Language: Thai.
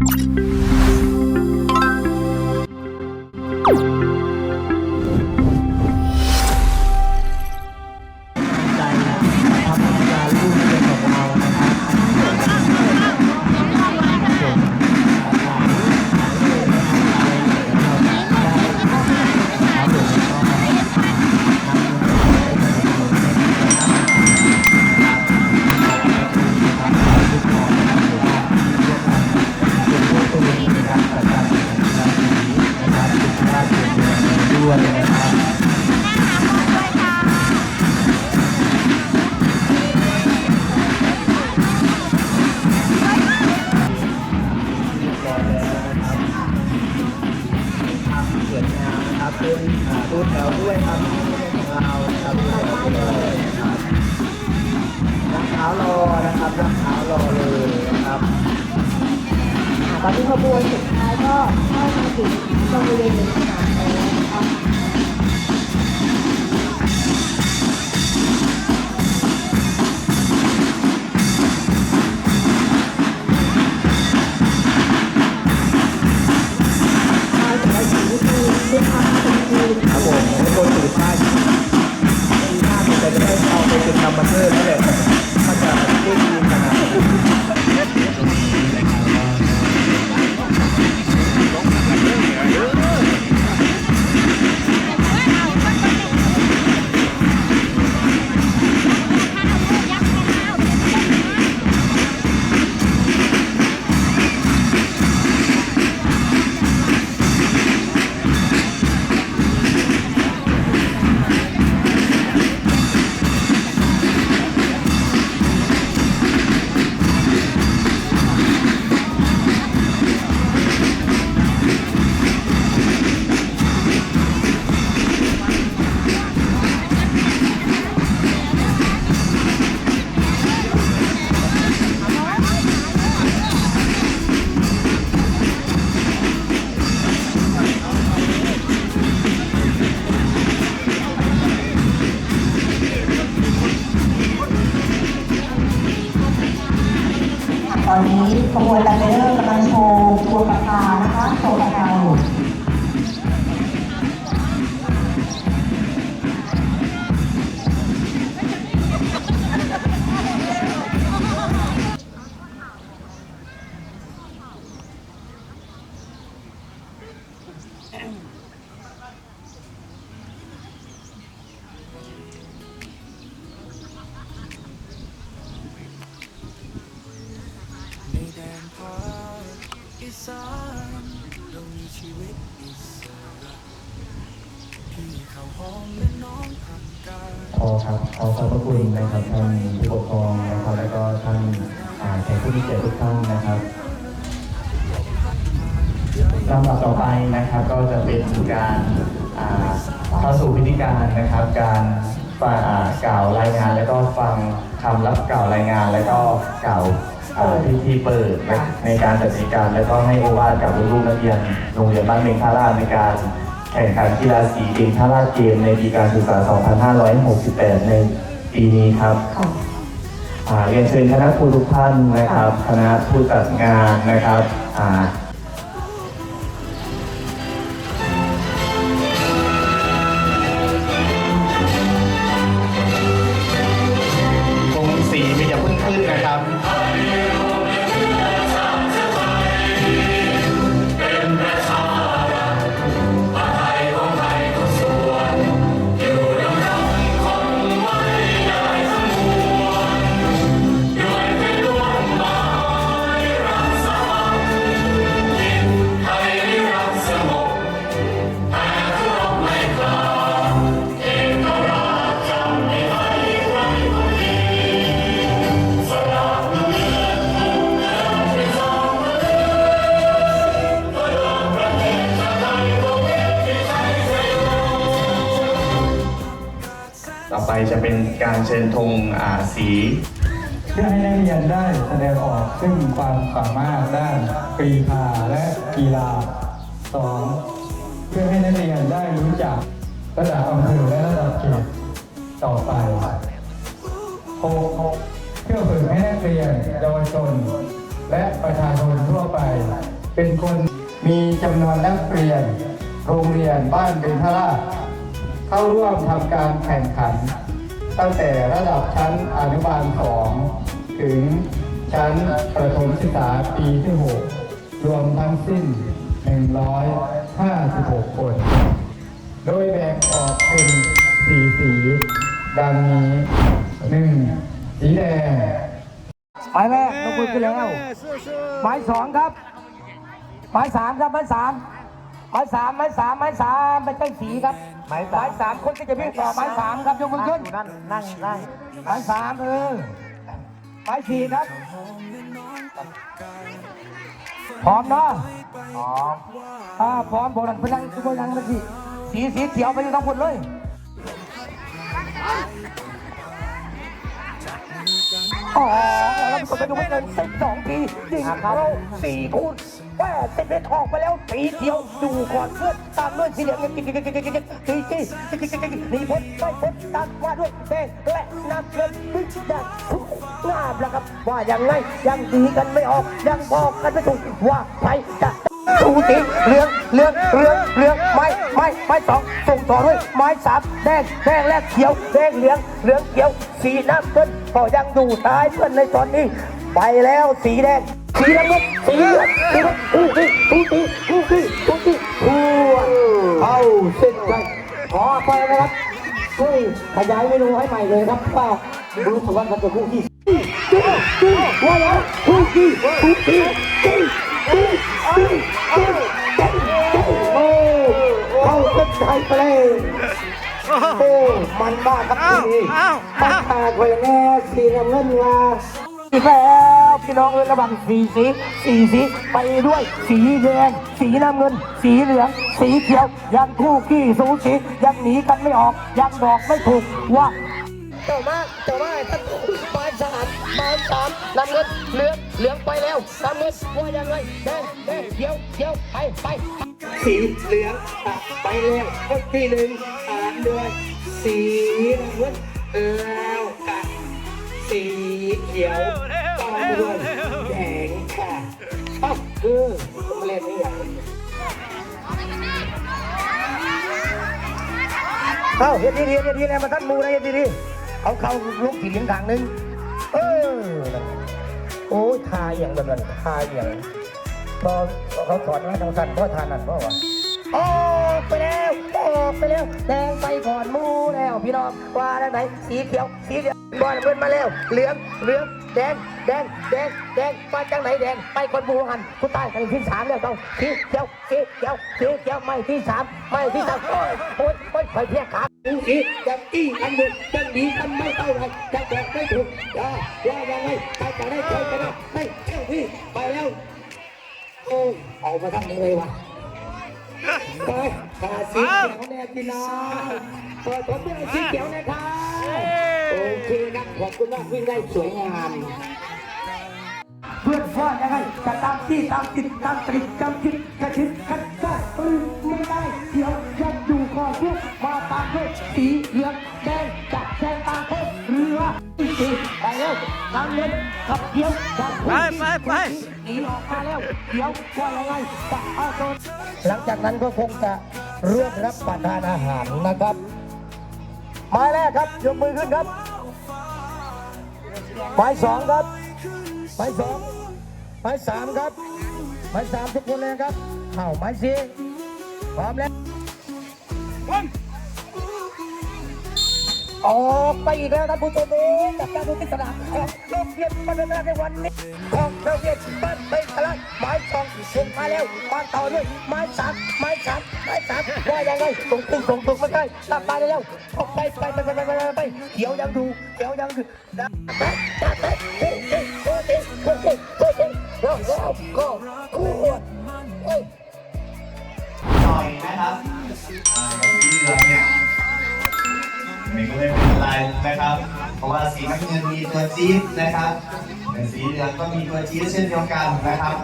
ใตอนที่ขบวนสุดท้ายก็เข้ามาถึงตรงบริเวณสนามแล้วนะคะ อนนี้ขบวนตันเดอร์กำลังโชว์ตัวปากกานะคะโชว์ปากกา สานเรามีชีวิตอิสระพี่เขาห้องและน้องผักกาด ขอครับขอขอบพระคุณนะครับท่านผู้ปกครองนะครับแล้วก็ท่านอ่าแขกผู้มีเกียรติทุกท่านนะครับลำดับต่อไปนะครับก็จะเป็นการอ่าเข้าสู่พิธีการนะครับ การฟังอ่ากล่าวรายงานแล้วก็ฟังคำรับกล่าวรายงานแล้วก็กล่าว อ่าพิธีเปิดในการจัดกิจการแล้วก็ให้โอวาทกับลูกๆนักเรียนโรงเรียนบ้านเมงค่าราในการแข่งขันกีฬาสีเกมท่าราเกมในปีการศึกษา 2568 ในปีนี้ครับค่ะอ่าเรียนเชิญคณะครูทุกท่านนะครับ คณะผู้จัดงานนะครับ จะเป็นการเชิญธงสีเพื่อให้นักเรียนได้แสดงออกซึ่งความสามารถด้านกรีฑาและกีฬา 2. เพื่อให้นักเรียนได้รู้จักระดับอำเภอและระดับเขตต่อไป 6. เพื่อฝึกให้นักเรียนเยาวชน และประชาชนทั่วไป เป็นคนมีจำนวนนักเรียน โรงเรียนบ้านเบญทราชเข้าร่วมทำการแข่งขัน ตั้งแต่ระดับชั้นอนุบาล 2 ถึงชั้นประถมศึกษาปีที่ 6 รวมทั้งสิ้น 156 คน โดยแบ่งออกเป็นสีสี ดังนี้ 1. สีแดงหมายแรกลงมือขึ้นแล้วหมายสองครับหมายสามครับหมายสามหมายสามหมายสามหมายสามไม่ใช่สีครับ หมายสามคนที่จะวิ่งต่อหมายสามครับยกมือขึ้น นั่งนั่งนั่งหมายสามเออหมายสี่ครับ พร้อมเนาะพร้อมอ่าพร้อมโบราณพลังโบราณมันสิสีสีเขียวไปอยู่ทั้งหมดเลยอ๋อแล้วก็ไปดูไม่เกินสิบสองทียิงเข้าสี่คูณ แปดสิบเอ็ดออกไปแล้วสีเขียวดูก่อนเพื่อนตามด้วยสีเหลืองกิ๊กกิ๊กกิ๊กกิ๊กกิ๊กสีจีกิ๊กกิ๊กกิ๊กนีพ้นไม่พ้นตามว่าด้วยแดงและน้ำเงินบิ๊กแดงงามแล้วครับ ว่ายังไงยังดีกันไม่ออก ยังบอกกันไม่ถูกว่าใครจะดูสีเหลืองเหลืองเหลืองเหลืองไม้ไม้ไม้สองส่งต่อด้วยไม้สามแดงแดงแรกเขียวแดงเหลืองเหลืองเขียวสีน้ำเงินก็ยังดูท้ายเพื่อนในตอนนี้ ไปแล้วสีแดง สีน้ำเงินสีเหลืองสีน้ำอู้สีอู้สีอู้สีอู้สีอู้เข้าเส้นชัยขอไปนะครับช่วยขยายเมนูให้ใหม่เลยครับป้าดูสวัสดิ์กับคู่ที่ว่าแล้วคู่ที่คู่ที่โอ้เข้าเส้นชัยไปเลยโอ้มันมากครับทีนี้มันแตกไปแน่สีน้ำเงินมา อีกแล้วพี่น้องเอ้ยระหว่างสีสีสีสีไปด้วย สีแดงสีน้ำเงิน สีเหลือง สีเขียว ยังคู่ขี้สูสียังหนีกันไม่ออก ยังบอกไม่ถูกว่าเจ้ามาเจ้ามาท่านหมายสามหมายสามน้ำเงินเหลืองเหลืองไปแล้วน้ำเงินว่ายังไงแดงแดงเขียวเขียวไปไปสีเหลืองอะไปแล้วคนที่หนึ่งตามด้วยสีน้ำเงินแล้วกับสีเขียวตามด้วยแดงค่ะชอบคือเล่นนี่อย่างเอ้าเฮ็ดดีๆเฮ็ดดีๆนะมาท่านหมูนะเฮ็ดดีๆเอาเข้าลุกถีเหลียงทางหนึง เออ โอ้ยทาอย่างแบบนั้นทาอย่างพอเขาถอดมาทางสันเพราะทานนั่นเพราะว่าออกไปแล้วออกไปแล้วแดงไปก่อนหมูแล้วพี่น้องว่าแล้วไหนสีเขียวสีเหลือง บอลเพิ่นมาแล้ว เหลือง เหลือง แดง แดง แดง แดงมาจังไหนแดง ไปคนบูหันผู้ใต้กันที่สามแล้วต้องสีเขียวสีเขียวสีเขียวไม่ที่สามไม่ที่สามโอ้ยโอ้ยโอ้ยไปเพียงขาดูสียังอี้กันอยู่ยังดีกันไม่เท่าไหรยังแดกไม่ถูกอย่าว่ายังไงใครจะได้ใครจะได้ไม่เท่าที่ไปแล้วโอ้ยเอามาทำยังไงวะไปขาสีเขียวแน่พี่น้องเปิดผมด้วยสีเขียวนะครับ โอเคครับขอบคุณมากวิ่งได้สวยงาม เพื่อนว่ายังไงจะตามที่ตามจิตตามตริจำจิตกระชิดกันได้เออไม่ได้เดี๋ยวยังดูก่อนเพื่อนมาตามด้วยสีเหลืองแดงจับแซงตามเพื่อเรือสีไปแล้วทางเงินขับเขียวจับไปไปไปหนีออกมาแล้วเดี๋ยวว่ายังไงจะเอาโดนหลังจากนั้นก็คงจะร่วมรับประทานอาหารนะครับ หมายแรกครับยกมือขึ้นครับหมายสองครับหมายสองหมายสามครับหมายสามทุกคนเลยครับเข่าหมายสี่พร้อมแล้วออกไปอีกแล้วท่านผู้ชมเองจากการดูที่สนามของโรงเรียนพัฒนาในวันนี้ของโรงเรียนบ้านเป็นพลังหมายสองส่งมาแล้วมาต่อด้วยหมายสามหมายสามหมายสามว่ายังไงส่งตึงส่งตึงไม่ใช่ตัดไปแล้วออก ไปไปไปไปไปไปเขียวยังดูเขียวยังดูนะไปไปเฮ้ยเฮ้ยโอ้ยโอ้ยโอ้ยโอ้ยแล้วแล้วก็คู่เฮ้ยหน่อยนะครับอ่าสีเหลืองเนี่ยมันก็ไม่เป็นไรนะครับ เพราะว่าสีน้ำเงินมีตัวจี๊ดนะครับสีเหลืองก็มีตัวจี๊ดเช่นเดียวกันนะครับ